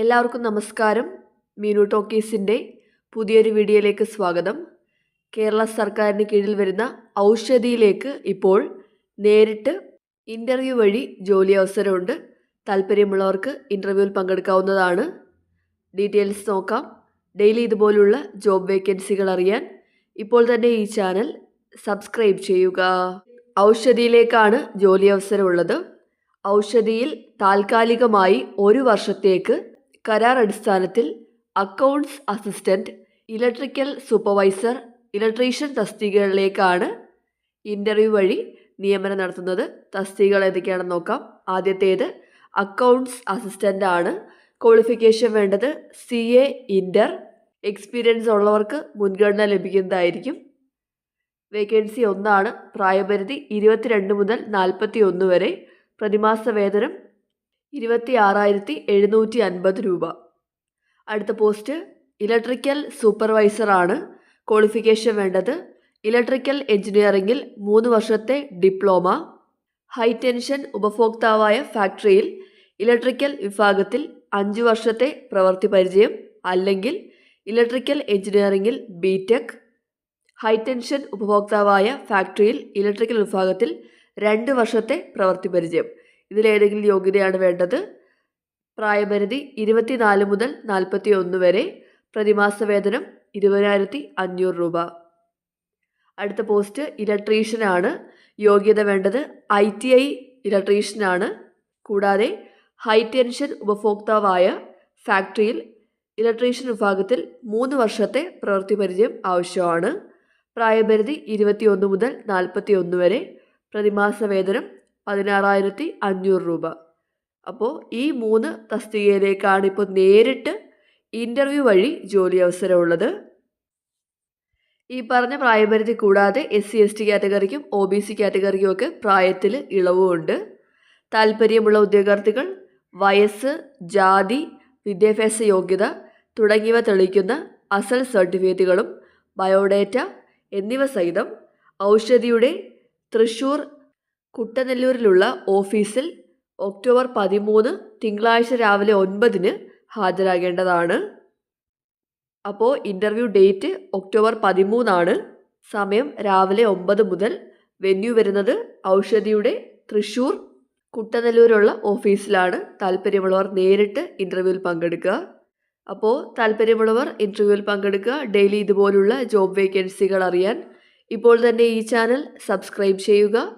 എല്ലാവർക്കും നമസ്കാരം. മീനു ടോക്കീസിന്റെ പുതിയൊരു വീഡിയോയിലേക്ക് സ്വാഗതം. കേരള സർക്കാരിന് കീഴിൽ വരുന്ന ഔഷധിയിലേക്ക് ഇപ്പോൾ നേരിട്ട് ഇന്റർവ്യൂ വഴി ജോലി അവസരമുണ്ട്. താല്പര്യമുള്ളവർക്ക് ഇന്റർവ്യൂവിൽ പങ്കെടുക്കാവുന്നതാണ്. ഡീറ്റെയിൽസ് നോക്കാം. ഡെയിലി ഇതുപോലുള്ള ജോബ് വേക്കൻസികൾ അറിയാൻ ഇപ്പോൾ തന്നെ ഈ ചാനൽ സബ്സ്ക്രൈബ് ചെയ്യുക. ഔഷധിയിലേക്കാണ് ജോലി അവസരമുള്ളത്. ഔഷധിയിൽ താൽക്കാലികമായി ഒരു വർഷത്തേക്ക് കരാർ അടിസ്ഥാനത്തിൽ accounts assistant electrical supervisor electrician തസ്തികകളിലേക്കാണ് interview വഴി നിയമനം നടത്തുന്നത്. തസ്തികകൾ ഏതൊക്കെയാണെന്ന് നോക്കാം. ആദ്യത്തേത് അക്കൗണ്ട്സ് അസിസ്റ്റന്റ് ആണ്. ക്വാളിഫിക്കേഷൻ വേണ്ടത് സി എ ഇന്റർ എക്സ്പീരിയൻസ് ഉള്ളവർക്ക് മുൻഗണന ലഭിക്കുന്നതായിരിക്കും. വേക്കൻസി ഒന്നാണ് പ്രായപരിധി ഇരുപത്തിരണ്ട് മുതൽ നാൽപ്പത്തി ഒന്ന് വരെ. പ്രതിമാസ വേതനം ഇരുപത്തി ആറായിരത്തി എഴുന്നൂറ്റി അൻപത് രൂപ. അടുത്ത പോസ്റ്റ് ഇലക്ട്രിക്കൽ സൂപ്പർവൈസറാണ് ക്വാളിഫിക്കേഷൻ വേണ്ടത്. ഇലക്ട്രിക്കൽ എഞ്ചിനീയറിംഗിൽ മൂന്ന് വർഷത്തെ ഡിപ്ലോമ. ഹൈ ടെൻഷൻ ഉപഭോക്താവായ ഫാക്ടറിയിൽ ഇലക്ട്രിക്കൽ വിഭാഗത്തിൽ അഞ്ച് വർഷത്തെ പ്രവൃത്തി പരിചയം അല്ലെങ്കിൽ ഇലക്ട്രിക്കൽ എഞ്ചിനീയറിംഗിൽ ബി ടെക്. ഹൈ ടെൻഷൻ ഉപഭോക്താവായ ഫാക്ടറിയിൽ ഇലക്ട്രിക്കൽ വിഭാഗത്തിൽ രണ്ട് വർഷത്തെ പ്രവൃത്തി പരിചയം. ഇതിലേതെങ്കിലും യോഗ്യതയാണ് വേണ്ടത്? പ്രായപരിധി ഇരുപത്തിനാല് മുതൽ നാൽപ്പത്തി ഒന്ന് വരെ. പ്രതിമാസ വേതനം ഇരുപതിനായിരത്തി അഞ്ഞൂറ് രൂപ. അടുത്ത പോസ്റ്റ് ഇലക്ട്രീഷ്യനാണ് യോഗ്യത വേണ്ടത് ഐ ടി ഐ ഇലക്ട്രീഷ്യനാണ് കൂടാതെ ഹൈ ടെൻഷൻ ഉപഭോക്താവായ ഫാക്ടറിയിൽ ഇലക്ട്രീഷ്യൻ വിഭാഗത്തിൽ മൂന്ന് വർഷത്തെ പ്രവൃത്തി പരിചയം ആവശ്യമാണ്. പ്രായപരിധി ഇരുപത്തിയൊന്ന് മുതൽ നാൽപ്പത്തി ഒന്ന് വരെ. പ്രതിമാസ വേതനം പതിനാറായിരത്തി അഞ്ഞൂറ് രൂപ. അപ്പോൾ ഈ മൂന്ന് തസ്തികയിലേക്കാണ് ഇപ്പോൾ നേരിട്ട് ഇന്റർവ്യൂ വഴി ജോലി അവസരമുള്ളത്. ഈ പറഞ്ഞ പ്രായപരിധി കൂടാതെ എസ് സി എസ് ടി കാറ്റഗറിക്കും ഒ ബി സി കാറ്റഗറിക്കും ഒക്കെ പ്രായത്തിൽ ഇളവുമുണ്ട്. താല്പര്യമുള്ള ഉദ്യോഗാർത്ഥികൾ വയസ്സ് ജാതി വിദ്യാഭ്യാസ യോഗ്യത തുടങ്ങിയവ തെളിയിക്കുന്ന അസൽ സർട്ടിഫിക്കറ്റുകളും ബയോഡേറ്റ എന്നിവ സഹിതം ഔഷധിയുടെ തൃശൂർ കുട്ടനെല്ലൂരിലുള്ള ഓഫീസിൽ ഒക്ടോബർ പതിമൂന്ന് തിങ്കളാഴ്ച രാവിലെ ഒൻപതിന് ഹാജരാകേണ്ടതാണ്. അപ്പോൾ ഇന്റർവ്യൂ ഡേറ്റ് ഒക്ടോബർ പതിമൂന്നാണ്. സമയം രാവിലെ ഒമ്പത് മുതൽ വെന്യൂ വരുന്നത് ഔഷധിയുടെ തൃശ്ശൂർ കുട്ടനെല്ലൂരുള്ള ഓഫീസിലാണ്. താല്പര്യമുള്ളവർ നേരിട്ട് ഇന്റർവ്യൂവിൽ പങ്കെടുക്കുക. അപ്പോൾ താല്പര്യമുള്ളവർ ഇന്റർവ്യൂവിൽ പങ്കെടുക്കുക. ഡെയിലി ഇതുപോലുള്ള ജോബ് വേക്കൻസികൾ അറിയാൻ ഇപ്പോൾ തന്നെ ഈ ചാനൽ സബ്സ്ക്രൈബ് ചെയ്യുക.